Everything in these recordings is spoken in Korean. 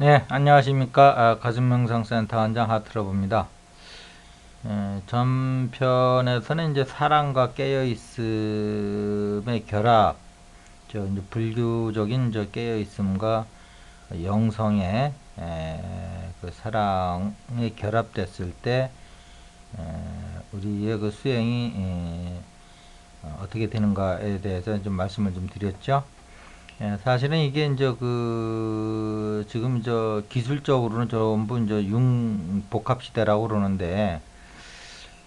네, 안녕하십니까. 아, 가슴명상센터 원장 하트러브입니다. 에, 전편에서는 이제 사랑과 깨어있음의 결합, 저 이제 불교적인 저 깨어있음과 영성의 에, 그 사랑이 결합됐을 때 에, 우리의 그 수행이 에, 어, 어떻게 되는가에 대해서 좀 말씀을 좀 드렸죠. 예, 사실은 이게 이제 그 지금 저 기술적으로는 전부 이제 융 복합 시대라고 그러는데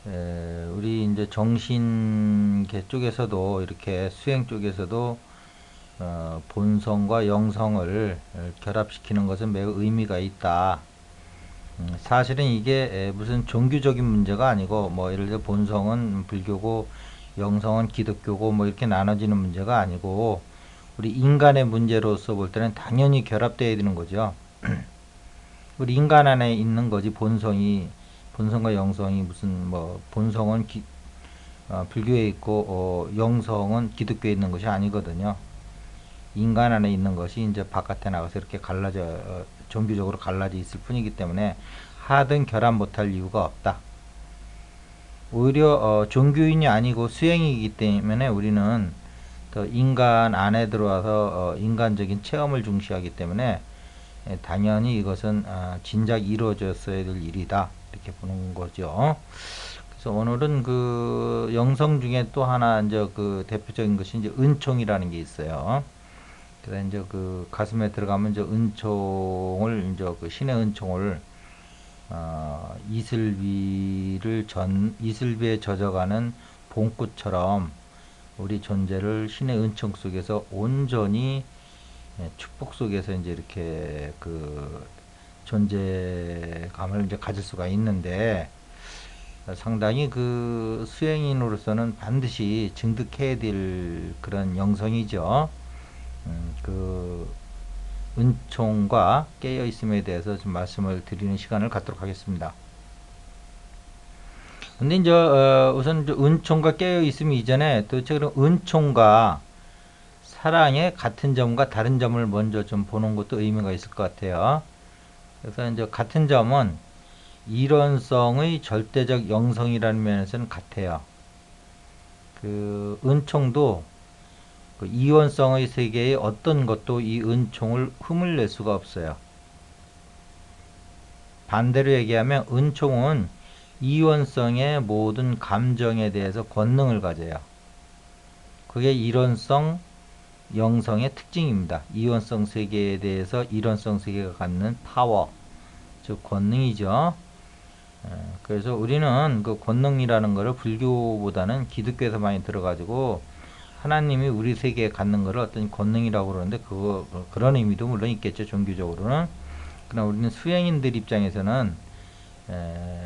에, 우리 이제 정신계 쪽에서도 이렇게 수행 쪽에서도 어, 본성과 영성을 결합시키는 것은 매우 의미가 있다. 음, 사실은 이게 에, 무슨 종교적인 문제가 아니고 뭐 예를 들어 본성은 불교고 영성은 기독교고 뭐 이렇게 나눠지는 문제가 아니고 우리 인간의 문제로서 볼 때는 당연히 결합되어야 되는 거죠. 우리 인간 안에 있는 거지 본성이 본성과 영성이 무슨 뭐 본성은 기, 어, 불교에 있고 어, 영성은 기독교에 있는 것이 아니거든요. 인간 안에 있는 것이 이제 바깥에 나가서 이렇게 갈라져 어, 종교적으로 갈라져 있을 뿐이기 때문에 하든 결합 못할 이유가 없다. 오히려 어, 종교인이 아니고 수행이기 때문에 우리는 더 인간 안에 들어와서 어, 인간적인 체험을 중시하기 때문에 예, 당연히 이것은 아, 진작 이루어졌어야 될 일이다 이렇게 보는 거죠. 그래서 오늘은 그 영성 중에 또 하나 이제 그 대표적인 것이 이제 은총이라는 게 있어요. 그래서 이제 그 가슴에 들어가면 이제 은총을 이제 그 신의 은총을 어, 이슬비를 전 이슬비에 젖어가는 봄꽃처럼 우리 존재를 신의 은총 속에서 온전히 예, 축복 속에서 이제 이렇게 그 존재감을 이제 가질 수가 있는데 상당히 그 수행인으로서는 반드시 증득해야 될 그런 영성이죠. 음, 그 은총과 깨어 있음에 대해서 좀 말씀을 드리는 시간을 갖도록 하겠습니다. 근데 이제 어, 우선 은총과 깨어 있음 이전에 도대체 그럼 은총과 사랑의 같은 점과 다른 점을 먼저 좀 보는 것도 의미가 있을 것 같아요. 그래서 이제 같은 점은 이론성의 절대적 영성이라는 면에서는 같아요. 그 은총도 그 이원성의 세계의 어떤 것도 이 은총을 흠을 낼 수가 없어요. 반대로 얘기하면 은총은 이원성의 모든 감정에 대해서 권능을 가져요. 그게 이론성 영성의 특징입니다. 이원성 세계에 대해서 이론성 세계가 갖는 파워, 즉 권능이죠. 그래서 우리는 그 권능이라는 것을 불교보다는 기독교에서 많이 들어가지고 하나님이 우리 세계에 갖는 것을 어떤 권능이라고 그러는데 그거 그런 의미도 물론 있겠죠 종교적으로는 그러나 우리는 수행인들 입장에서는 에,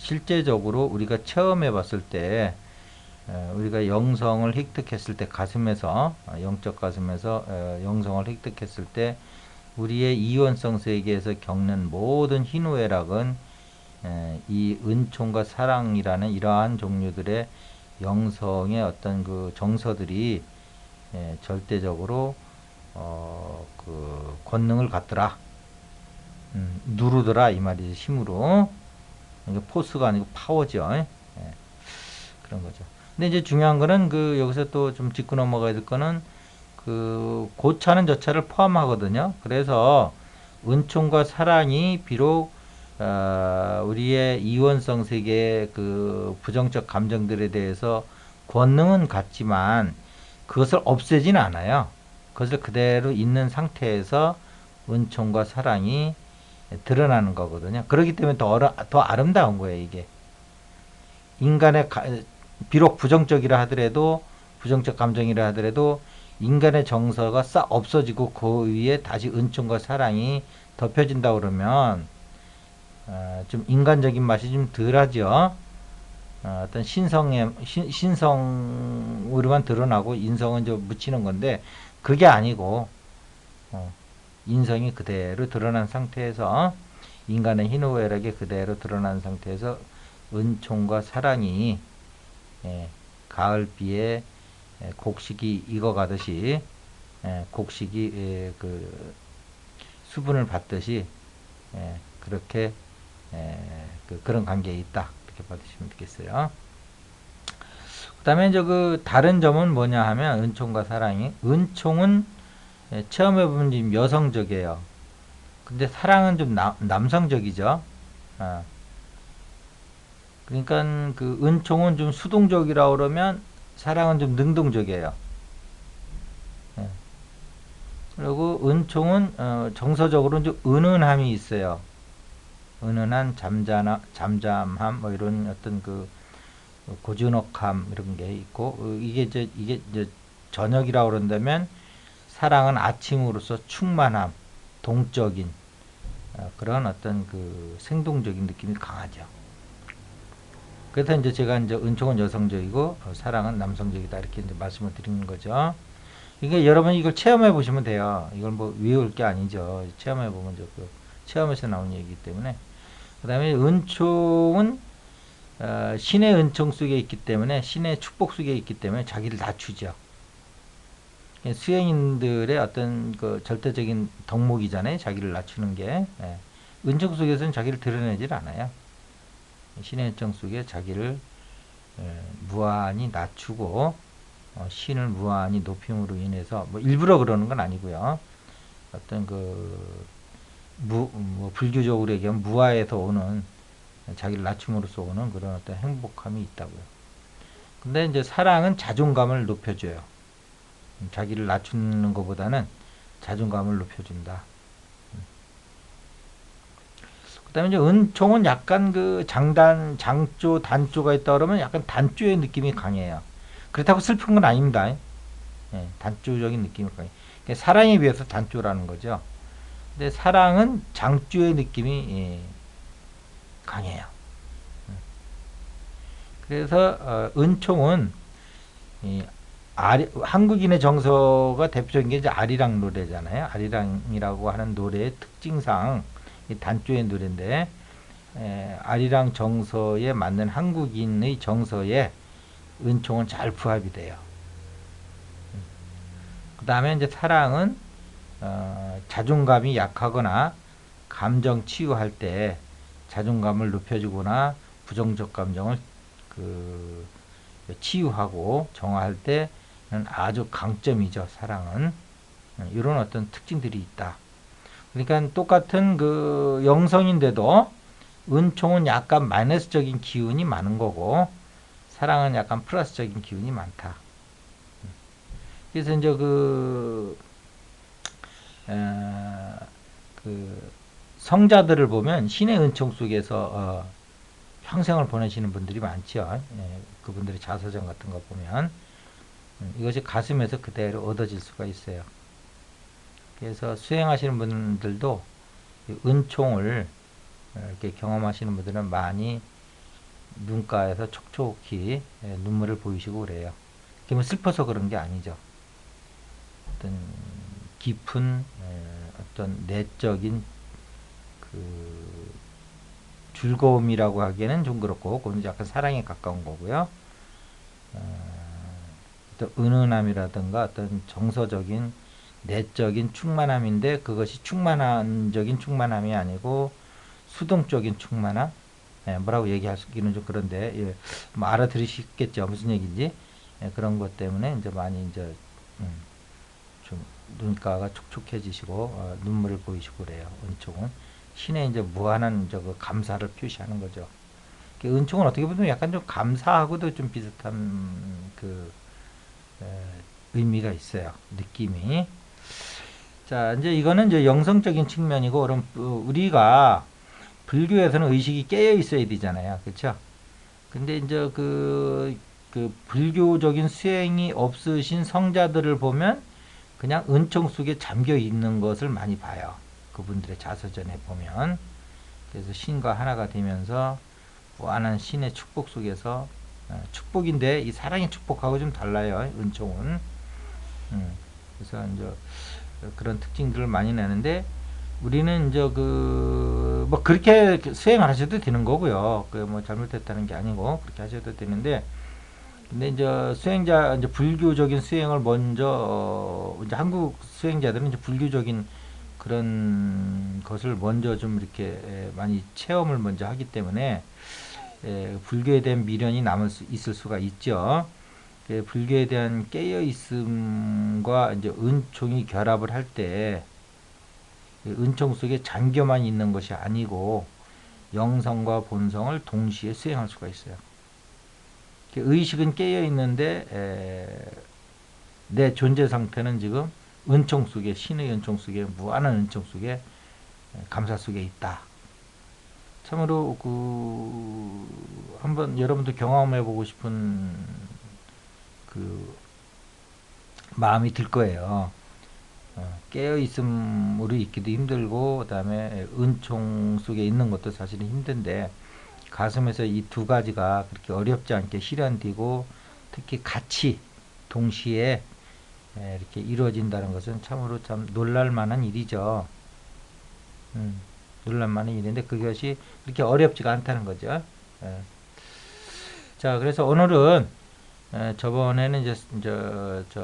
실제적으로 우리가 체험해 봤을 때 에, 우리가 영성을 획득했을 때 가슴에서 어, 영적 가슴에서 에, 영성을 획득했을 때 우리의 이원성 세계에서 겪는 모든 희노애락은 에, 이 은총과 사랑이라는 이러한 종류들의 영성의 어떤 그 정서들이 에, 절대적으로 어, 그 권능을 갖더라. 음, 누르더라 이 말이지 힘으로 이게 포스가 아니고 파워죠 예. 그런 거죠 근데 이제 중요한 거는 그 여기서 또 좀 짚고 넘어가야 될 거는 그 고차는 저차를 포함하거든요 그래서 은총과 사랑이 비록 어, 우리의 이원성 세계의 그 부정적 감정들에 대해서 권능은 같지만 그것을 없애진 않아요. 그것을 그대로 있는 상태에서 은총과 사랑이 드러나는 거거든요. 그렇기 때문에 더, 어라, 더 아름다운 거예요, 이게. 인간의, 가, 비록 부정적이라 하더라도, 부정적 감정이라 하더라도, 인간의 정서가 싹 없어지고 그 위에 다시 은총과 사랑이 덮여진다 그러면, 어, 좀 인간적인 맛이 좀 덜하죠. 어, 떤 신성의, 신, 신성으로만 드러나고 인성은 좀 묻히는 건데, 그게 아니고, 어, 인성이 그대로 드러난 상태에서 인간의 희노애락이 그대로 드러난 상태에서 은총과 사랑이 예, 가을비에 곡식이 익어가듯이 예, 곡식이 예, 그 수분을 받듯이 예, 그렇게 예, 그, 그런 관계에 있다 이렇게 받으시면 되겠어요. 그다음에 이제 그 다른 점은 뭐냐 하면 은총과 사랑이 은총은 예, 체험해 보면 지금 여성적이에요. 근데 사랑은 좀 남, 남성적이죠. 아. 그러니까 그 은총은 좀 수동적이라 그러면 사랑은 좀 능동적이에요. 예. 그리고 은총은 어, 정서적으로는 좀 은은함이 있어요. 은은한 잠자나 잠잠함 뭐 이런 어떤 그 고즈넉함 이런 게 있고 어, 이게 이제 이게 이제 저녁이라 고 그런다면 사랑은 아침으로서 충만함, 동적인 어, 그런 어떤 그 생동적인 느낌이 강하죠. 그래서 이제 제가 이제 은총은 여성적이고 어, 사랑은 남성적이다 이렇게 이제 말씀을 드리는 거죠. 이게 여러분 이걸 체험해 보시면 돼요. 이걸 뭐 외울 게 아니죠. 체험해 보면 저그 체험에서 나온 얘기이기 때문에 그다음에 은총은 어, 신의 은총 속에 있기 때문에 신의 축복 속에 있기 때문에 자기를 낮추죠. 수행인들의 어떤 그 절대적인 덕목이잖아요. 자기를 낮추는 게 예. 은총 속에서는 자기를 드러내질 않아요. 신의 은총 속에 자기를 예, 무한히 낮추고 어, 신을 무한히 높임으로 인해서 뭐 일부러 그러는 건 아니고요. 어떤 그 무, 뭐 불교적으로 얘기하면 무아에서 오는 자기를 낮춤으로써 오는 그런 어떤 행복함이 있다고요. 근데 이제 사랑은 자존감을 높여줘요. 자기를 낮추는 것보다는 자존감을 높여준다. 그 다음에 이제 은총은 약간 그 장단, 장조, 단조가 있다 그러면 약간 단조의 느낌이 강해요. 그렇다고 슬픈 건 아닙니다. 예, 단조적인 느낌이 강해요. 그러니까 사랑에 비해서 단조라는 거죠. 근데 사랑은 장조의 느낌이 예, 강해요. 그래서 어, 은총은 이 아리, 한국인의 정서가 대표적인 게 이제 아리랑 노래잖아요. 아리랑이라고 하는 노래의 특징상 이 단조의 노래인데 에, 아리랑 정서에 맞는 한국인의 정서에 은총은 잘 부합이 돼요. 그 다음에 이제 사랑은 어, 자존감이 약하거나 감정 치유할 때 자존감을 높여주거나 부정적 감정을 그 치유하고 정화할 때는 아주 강점이죠. 사랑은 이런 어떤 특징들이 있다. 그러니까 똑같은 그 영성인데도 은총은 약간 마이너스적인 기운이 많은 거고 사랑은 약간 플러스적인 기운이 많다. 그래서 이제 그, 에, 그 성자들을 보면 신의 은총 속에서 어, 평생을 보내시는 분들이 많죠. 예, 그분들의 자서전 같은 거 보면 음, 이것이 가슴에서 그대로 얻어질 수가 있어요. 그래서 수행하시는 분들도 은총을 이렇게 경험하시는 분들은 많이 눈가에서 촉촉히 예, 눈물을 보이시고 그래요. 그러면 슬퍼서 그런 게 아니죠. 어떤 깊은 예, 어떤 내적인 그 즐거움이라고 하기에는 좀 그렇고 그건 약간 사랑에 가까운 거고요. 어, 또 은은함이라든가 어떤 정서적인 내적인 충만함인데 그것이 충만한적인 충만함이 아니고 수동적인 충만함? 예, 뭐라고 얘기하기는 좀 그런데 예, 뭐 알아들으시겠죠? 무슨 얘기인지? 예, 그런 것 때문에 이제 많이 이제 음, 좀 눈가가 촉촉해지시고 어, 눈물을 보이시고 그래요 은총은. 신의 이제 무한한 저거 감사를 표시하는 거죠. 은총은 어떻게 보면 약간 좀 감사하고도 좀 비슷한 그 에, 의미가 있어요. 느낌이. 자, 이제 이거는 이제 영성적인 측면이고, 그럼 우리가 불교에서는 의식이 깨어 있어야 되잖아요. 그렇죠? 근데 이제 그, 그 불교적인 수행이 없으신 성자들을 보면 그냥 은총 속에 잠겨 있는 것을 많이 봐요. 그분들의 자서전에 보면 그래서 신과 하나가 되면서 무한한 신의 축복 속에서 어, 축복인데 이 사랑의 축복하고 좀 달라요 은총은. 음, 그래서 이제 그런 특징들을 많이 내는데 우리는 이제 그 뭐 그렇게 수행하셔도 되는 거고요. 그 뭐 잘못됐다는 게 아니고 그렇게 하셔도 되는데 근데 이제 수행자 이제 불교적인 수행을 먼저 어, 이제 한국 수행자들은 이제 불교적인 그런 것을 먼저 좀 이렇게 에, 많이 체험을 먼저 하기 때문에 에, 불교에 대한 미련이 남을 수 있을 수가 있죠. 그 불교에 대한 깨어 있음과 이제 은총이 결합을 할 때 은총 속에 잠겨만 있는 것이 아니고 영성과 본성을 동시에 수행할 수가 있어요. 그 의식은 깨어 있는데 에, 내 존재 상태는 지금 은총 속에 신의 은총 속에 무한한 은총 속에 감사 속에 있다. 참으로 그 한번 여러분도 경험해 보고 싶은 그 마음이 들 거예요. 어, 깨어 있음으로 있기도 힘들고 그다음에 은총 속에 있는 것도 사실은 힘든데 가슴에서 이 두 가지가 그렇게 어렵지 않게 실현되고 특히 같이 동시에 에, 이렇게 이루어진다는 것은 참으로 참 놀랄 만한 일이죠. 음, 놀랄 만한 일인데 그것이 그렇게 어렵지가 않다는 거죠. 에. 자, 그래서 오늘은 에, 저번에는 이제 저, 저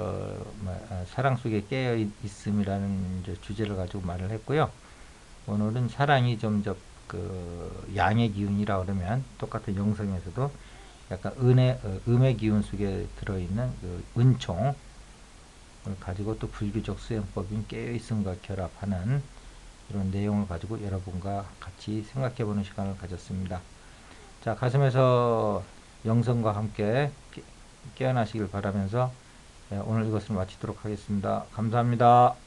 뭐, 아, 사랑 속에 깨어 있- 있음이라는 주제를 가지고 말을 했고요. 오늘은 사랑이 좀저그 양의 기운이라 그러면 똑같은 영성에서도 약간 은의 어, 음의 기운 속에 들어있는 그 은총을 가지고 또 불교적 수행법인 깨어 있음과 결합하는 이런 내용을 가지고 여러분과 같이 생각해보는 시간을 가졌습니다. 자 가슴에서 영성과 함께 깨- 깨어나시길 바라면서 예, 오늘 이것을 마치도록 하겠습니다. 감사합니다.